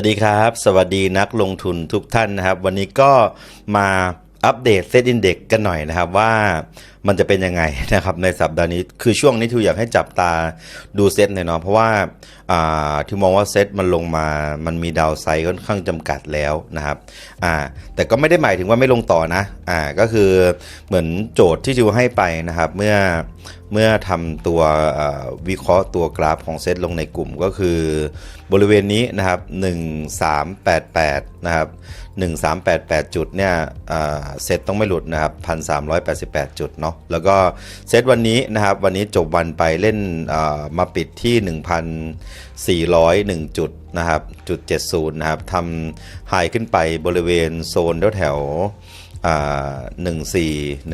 วัสดีครับ สวัสดีนักลงทุนทุกท่านนะครับ วันนี้ก็มาอัปเดตเซตอินเด็กกันหน่อยนะครับว่ามันจะเป็นยังไงนะครับในสัปดาห์นี้คือช่วงนี้ทิวอยากให้จับตาดูเซตหน่อยเนาะเพราะว่าทิวมองว่าเซตมันลงมามันมีดาวไซด์ค่อนข้างจำกัดแล้วนะครับแต่ก็ไม่ได้หมายถึงว่าไม่ลงต่อนะอก็คือเหมือนโจทย์ที่ทิวให้ไปนะครับเมื่อเมื่อทำตัววิเคราะห์ตัวกราฟของเซตลงในกลุ่มก็คือบริเวณนี้นะครับ 1388 นะครับ 1388 จุดเนี่ยเซตต้องไม่หลุดนะครับ 1,388 จุดเนาะแล้วก็เซตวันนี้นะครับ วันนี้จบวันไปเล่นมาปิดที่ 1,401 จุดนะครับจุด 70 นะครับทำไฮขึ้นไปบริเวณโซนแถวๆอ่า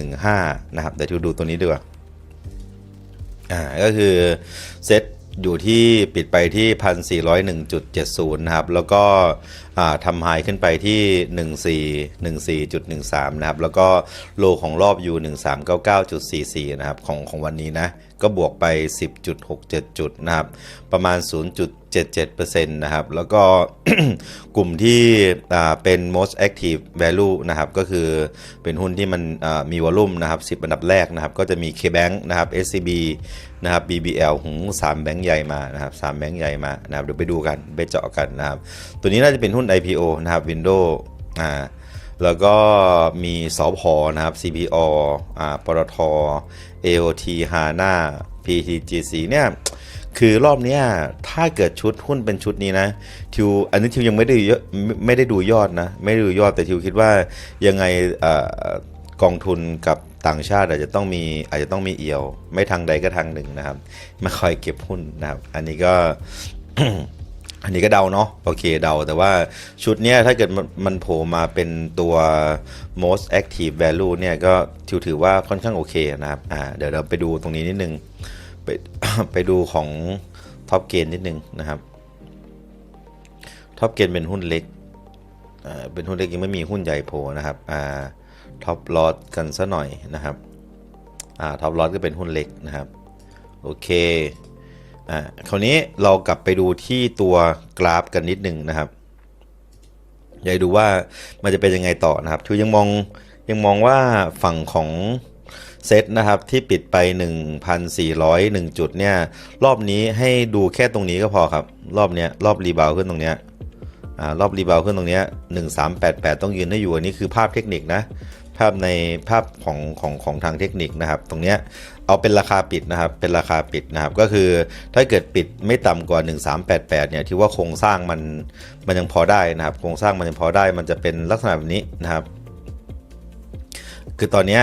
1415นะครับ เดี๋ยวดูตัวนี้ดีกว่าอ่าก็คือเซตอยู่ที่ปิดไปที่ 1,401.70 นะครับ แล้วก็ ทำไฮขึ้นไปที่ 1414.13 นะครับ แล้วก็โลของรอบอยู่ 1399.44 นะครับ ของของวันนี้นะ ก็บวกไป 10.67 จุดนะครับ ประมาณ 0.77%นะครับ แล้วก็กลุ่มที่เป็น most active value นะครับ ก็คือเป็นหุ้นที่มันมีวอลุ่มนะครับ 10 อันดับแรกนะครับ ก็จะมี KBank นะครับ SCB นะครับ BBL หงสามแบงค์ใหญ่มานะครับสามแบงค์ใหญ่มานะครับ เดี๋ยวไปดูกัน ไปเจาะกันนะครับ ตัวนี้น่าจะเป็นหุ้น IPO นะครับ Windows อ่าแล้วก็มีสอพอนะครับ CPO อ่าปตท AOT HANA PTGC เนี่ยคือรอบนี้ถ้าเกิดชุดหุ้นเป็นชุดนี้นะทิวอันนี้ทิวยังไม่ได้ไม่ได้ดูยอดนะ ไม่ได้ดูยอดแต่ทิวคิดว่ายังไงอกองทุนกับต่างชาติอาจจะต้องมีอาจจะต้องมีเอี่ยว ไม่ทางใดก็ทางหนึ่งนะครับม่ค่อยเก็บหุ้นนะครับ อันนี้ก็ อันนี้ก็เดาเนาะโอเคเดาแต่ว่าชุดเนี้ยถ้าเกิดมันโผล่มาเป็นตัว most active value เนี่ยก็ถือถือว่าค่อนข้างโอเคนะครับอ่าเดี๋ยวเราไปดูตรงนี้นิดนึง ไปไปดูของท็อปเกนนิดนึงนะครับท็อปเกนเป็นหุ้นเล็กอ่าเป็นหุ้นเล็กยังไม่มีหุ้นใหญ่โผล่นะครับอ่าท็อปลอตกันซะหน่อยนะครับอ่าท็อปลอตก็เป็นหุ้นเล็กนะครับโอเค อ่าคราวนี้เรากลับไปดูที่ตัวกราฟกันนิดนึงนะครับอยากดูว่ามันจะเป็นยังไงต่อนะครับทูยังมองยังมองว่าฝั่งของเซตนะครับที่ปิดไป 1,401 จุดเนี่ยรอบนี้ให้ดูแค่ตรงนี้ก็พอครับ รอบเนี้ยรอบรีบาวขึ้นตรงเนี้ยอ่ารอบรีบาวขึ้นตรงเนี้ย1388 ต้องยืนให้อยู่อันนี้คือภาพเทคนิคนะ ภาพในภาพของของของทางเทคนิคนะครับ ตรงเนี้ยเอาเป็นราคาปิดนะครับ เป็นราคาปิดนะครับ ก็คือถ้าเกิดปิดไม่ต่ำกว่า 1388 เนี่ย ที่ว่าโครงสร้างมันมันยังพอได้นะครับ โครงสร้างมันยังพอได้ มันจะเป็นลักษณะแบบนี้นะครับ คือตอนเนี้ย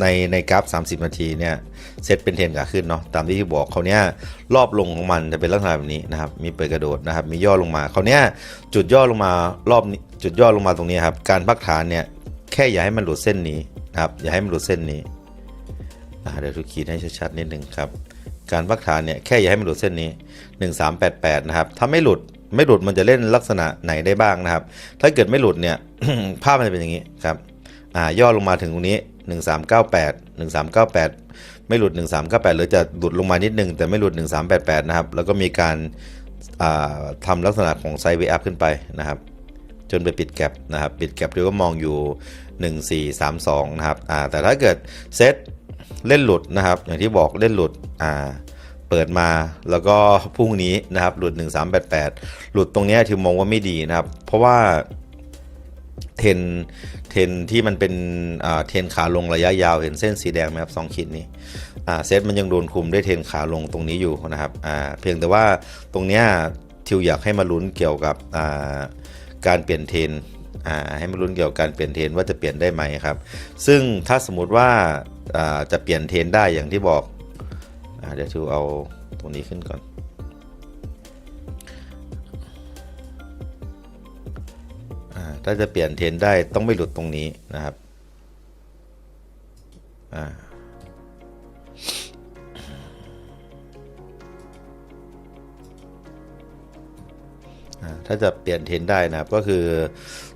ในในกราฟ 30 นาทีเนี่ย เซตเป็นเทนขาขึ้นเนาะตามที่ที่บอกเขาเนี้ยรอบลงของมันจะเป็นลักษณะแบบนี้นะครับ มีเปิดกระโดดนะครับ มีย่อลงมาเขาเนี้ยจุดย่อลงมารอบจุดย่อลงมาตรงนี้ครับการพักฐานเนี่ยแค่อย่าให้มันหลุดเส้นนี้นะครับอย่าให้มันหลุดเส้นนี้เดี๋ยวทุกขีดให้ชัดๆนิดนึงครับการพักฐานเนี่ยแค่อย่าให้มันหลุดเส้นนี้ 1388 นะครับถ้าไม่หลุดไม่หลุดมันจะเล่นลักษณะไหนได้บ้างนะครับ ถ้าเกิดไม่หลุดเนี่ยภาพมันจะเป็นอย่างนี้ครับอ่าย่อลงมาถึงตรงนี้ 1398 1398 ไม่หลุด 1398 หรือจะหลุดลงมานิดนึง แต่ไม่หลุด 1388 นะครับ แล้วก็มีการาทำลักษณะของไซด์เวย์อัพขึ้นไปนะครับ จนไปปิดแก็บนะครับ ปิดแก็บเรียกว่ามองอยู่ 1432 นะครับแต่ถ้าเกิดเซตเล่นหลุดนะครับ อย่างที่บอกเล่นหลุดเปิดมาแล้วก็พรุ่งนี้นะครับหลุด 1388 หลุดตรงนี้ยทิวมองว่าไม่ดีนะครับ เพราะว่า เทนเทนที่มันเป็นเทนขาลงระยะยาวเห็นเส้นสีแดงไหมครับสองขีดนี้อ่เซตมันยังโดนคุมด้วยเทนขาลงตรงนี้อยู่นะครับเพียงแต่ว่าตรงเนี้ยทิวอยากให้มาลุ้นเกี่ยวกับการเปลี่ยนเทนให้มาลุ้นเกี่ยวกับการเปลี่ยนเทนว่าจะเปลี่ยนได้ไหมครับ ซึ่งถ้าสมมุติว่าาจะเปลี่ยนเทนได้อย่างที่บอกอเดี๋ยวทูเอาตรงนี้ขึ้นก่อน ถ้าจะเปลี่ยนเทรนได้ต้องไม่หลุดตรงนี้นะครับอ่าถ้าจะเปลี่ยนเทรนได้นะครับก็คือ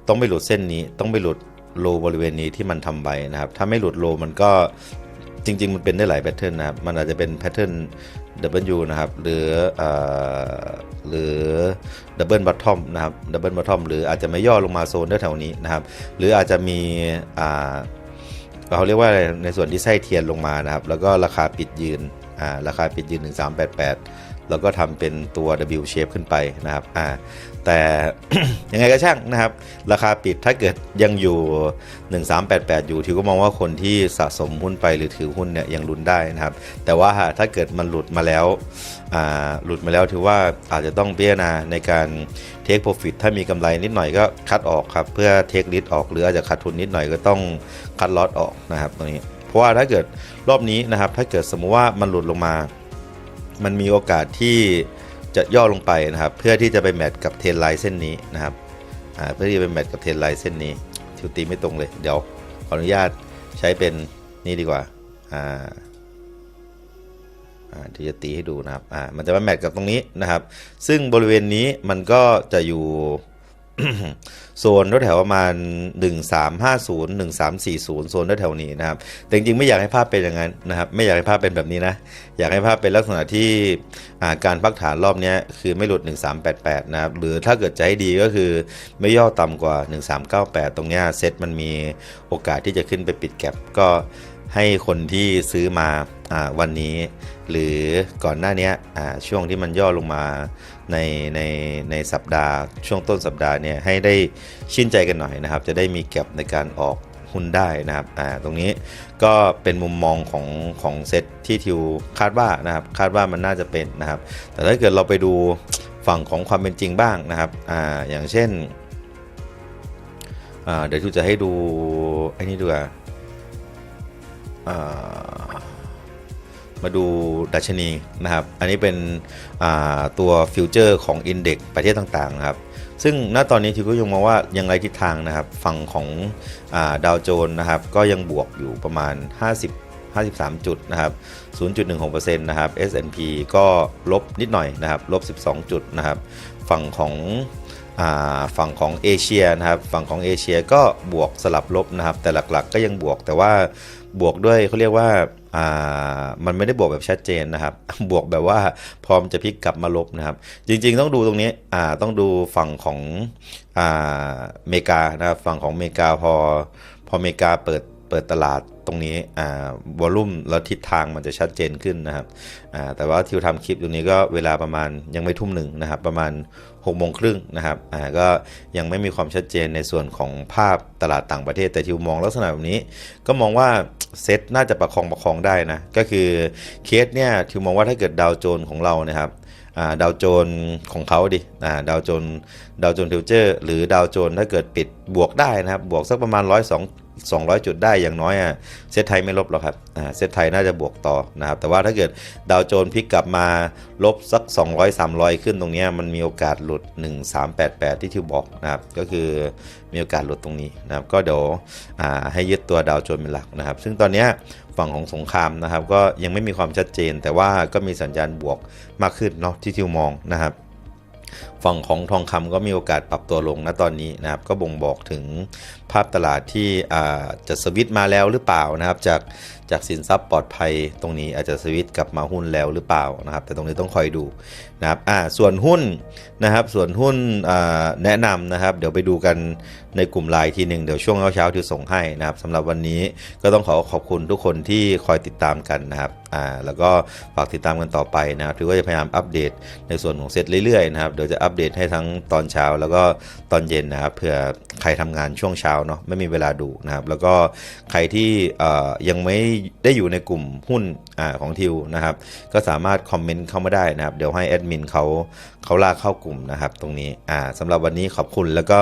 ต้องไม่หลุดเส้นนี้ต้องไม่หลุดโลบริเวณนี้ที่มันทำไปนะครับ ถ้าไม่หลุดโลมันก็ จริง ๆ มันเป็นได้หลายแพทเทิร์นนะครับ มันอาจจะเป็นแพทเทิร์น W นะครับ หรืออหรือ Double Bottom นะครับ Double Bottom หรืออาจจะไม่ย่อลงมาโซนแถวๆนี้นะครับ หรืออาจจะมีเขาเรียกว่าอะไรในส่วนที่ไส้เทียนลงมานะครับ แล้วก็ราคาปิดยืนราคาปิดยืน1388 แล้วก็ทำเป็นตัว W shape ขึ้นไปนะครับอ่าแต่ยังไงก็ช่างนะครับ ราคาปิดถ้าเกิดยังอยู่ 1388 อยู่ทิวก็มองว่าคนที่สะสมหุ้นไปหรือถือหุ้นเนี่ยยังลุ้นได้นะครับ แต่ว่าถ้าเกิดมันหลุดมาแล้วหลุดมาแล้วถือว่าอาจจะต้องพิจารณาในการเทคโปรฟิตถ้ามีกำไรนิดหน่อยก็คัดออกครับ เพื่อเทคลิสออกหรืออาจจะขาดทุนนิดหน่อยก็ต้องคัดลอตออกนะครับตรงนี้ เพราะว่าถ้าเกิดรอบนี้นะครับ ถ้าเกิดสมมุติว่ามันหลุดลงมา มันมีโอกาสที่จะย่อลงไปนะครับ เพื่อที่จะไปแมทกับเทรนไลน์เส้นนี้นะครับเพื่อที่จะไปแมทกับเทรนไลน์เส้นนี้ทิวตีไม่ตรงเลย เดี๋ยวขออนุญาตใช้เป็นนี่ดีกว่าอ่าอ่าที่จะตีให้ดูนะครับอ่ามันจะมาแมทกับตรงนี้นะครับ ซึ่งบริเวณนี้มันก็จะอยู่ โซนแถวประมาณ 1350 1340 โซนแถวนี้นะครับ แต่จริงๆไม่อยากให้ภาพเป็นอย่างนั้นนะครับ ไม่อยากให้ภาพเป็นแบบนี้นะ อยากให้ภาพเป็นลักษณะที่การพักฐานรอบนี้คือไม่หลุด 1388 นะครับ หรือถ้าเกิดจะให้ดีก็คือไม่ย่อต่ำกว่า 1398 ตรงนี้เซตมันมีโอกาสที่จะขึ้นไปปิดแก็บก็ ให้คนที่ซื้อมาอวันนี้ หรือก่อนหน้านี้ช่วงที่มันย่อลงมาในในในสัปดาห์ ช่วงต้นสัปดาห์เนี่ยให้ได้ชื่นใจกันหน่อยนะครับ จะได้มีแก็บในการออกหุ้นได้นะครับตรงนี้ก็เป็นมุมมองของของเซตที่ทิวคาดว่านะครับคาดว่ามันน่าจะเป็นนะครับ แต่ถ้าเกิดเราไปดูฝั่งของความเป็นจริงบ้างนะครับออย่างเช่นเดี๋ยวทิวจะให้ดูไอ้นี่ดูอะ มาดูดัชนีนะครับ อันนี้เป็นตัวฟิวเจอร์ของอินเด็กประเทศต่างๆครับ ซึ่งณตอนนี้ทิวก็ยังมองว่ายังไรทิศทางนะครับ ฝั่งของดาวโจนส์นะครับ ก็ยังบวกอยู่ประมาณ 50 53 จุดนะครับ 0.16%นะครับ S&P ก็ลบนิดหน่อยนะครับ ลบ 12 จุดนะครับ ฝั่งของ ฝั่งของเอเชียนะครับฝั่งของเอเชียก็บวกสลับลบนะครับ แต่หลักๆ ก็ยังบวกแต่ว่าบวกด้วยเขาเรียกว่ามันไม่ได้บวกแบบชัดเจนนะครับ บวกแบบว่าพร้อมจะพลิกกลับมาลบนะครับ จริงๆต้องดูตรงนี้ต้องดูฝั่งของอเมริกานะครับฝั่งของอเมริกาพอพออเมริกาเปิด เปิดตลาดตรงนี้อ่าวอลุ่มแล้วทิศทางมันจะชัดเจนขึ้นนะครับอ่าแต่ว่าที่ทำคลิปตรงนี้ก็เวลาประมาณยังไม่ทุ่มหนึ่งนะครับ ประมาณ6โมงครึ่งนะครับอ่าก็ยังไม่มีความชัดเจนในส่วนของภาพตลาดต่างประเทศ แต่ทิวมองลักษณะแบบนี้ ก็มองว่าเซตน่าจะประคองประคองได้นะ ก็คือเคสเนี่ยทิวมองว่าถ้าเกิดดาวโจนของเรานะครับอ่าดาวโจนของเขาดิอ่าดาวโจนดาวโจนฟิวเจอร์ หรือดาวโจนถ้าเกิดปิดบวกได้นะครับ บวกสักประมาณ100 2 200 จุดได้อย่างน้อยอะเซตไทยไม่ลบหรอกครับอ่าเซตไทยน่าจะบวกต่อนะครับแต่ว่าถ้าเกิดดาวโจนพลิกกลับมาลบสัก 200 300 ขึ้นตรงนี้มันมีโอกาสหลุด 1388 ที่ทิวบอกนะครับก็คือมีโอกาสหลุดตรงนี้นะครับก็เดี๋ยวอ่าให้ยึดตัวดาวโจนเป็นหลักนะครับ ซึ่งตอนนี้ฝั่งของสงครามนะครับก็ยังไม่มีความชัดเจน แต่ว่าก็มีสัญญาณบวกมากขึ้นเนาะที่ทิวมองนะครับ ฝั่งของทองคำก็มีโอกาสปรับตัวลงนะตอนนี้นะครับก็บ่งบอกถึงภาพตลาดที่จะสวิตช์มาแล้วหรือเปล่านะครับจาก จากสินทรัพย์ปลอดภัยตรงนี้อาจจะสวิตช์กลับมาหุ้นแล้วหรือเปล่านะครับ แต่ตรงนี้ต้องคอยดูนะครับอ่าส่วนหุ้นนะครับ ส่วนหุ้นแนะนำนะครับ เดี๋ยวไปดูกันในกลุ่มไลน์ทีหนึ่งเดี๋ยวช่วงเช้าๆที่ส่งให้นะครับสำหรับวันนี้ก็ต้องขอขอบคุณทุกคนที่คอยติดตามกันนะครับอ่าแล้วก็ฝากติดตามกันต่อไปนะครับถือว่าจะพยายามอัปเดตในส่วนของเซตเรื่อยๆนะครับเดี๋ยวจะอัปเดตให้ทั้งตอนเช้าแล้วก็ตอนเย็นนะครับเผื่อใครทำงานช่วงเช้าเนาะไม่มีเวลาดูนะครับแล้วก็ใครที่เอ่อยังไม่ได้อยู่ในกลุ่มหุ้นอของทิวนะครับ ก็สามารถคอมเมนต์เข้ามาได้นะครับ เดี๋ยวให้แอดมินเขาเขาลากเข้ากลุ่มนะครับ ตรงนี้อ่าสำหรับวันนี้ขอบคุณแล้วก็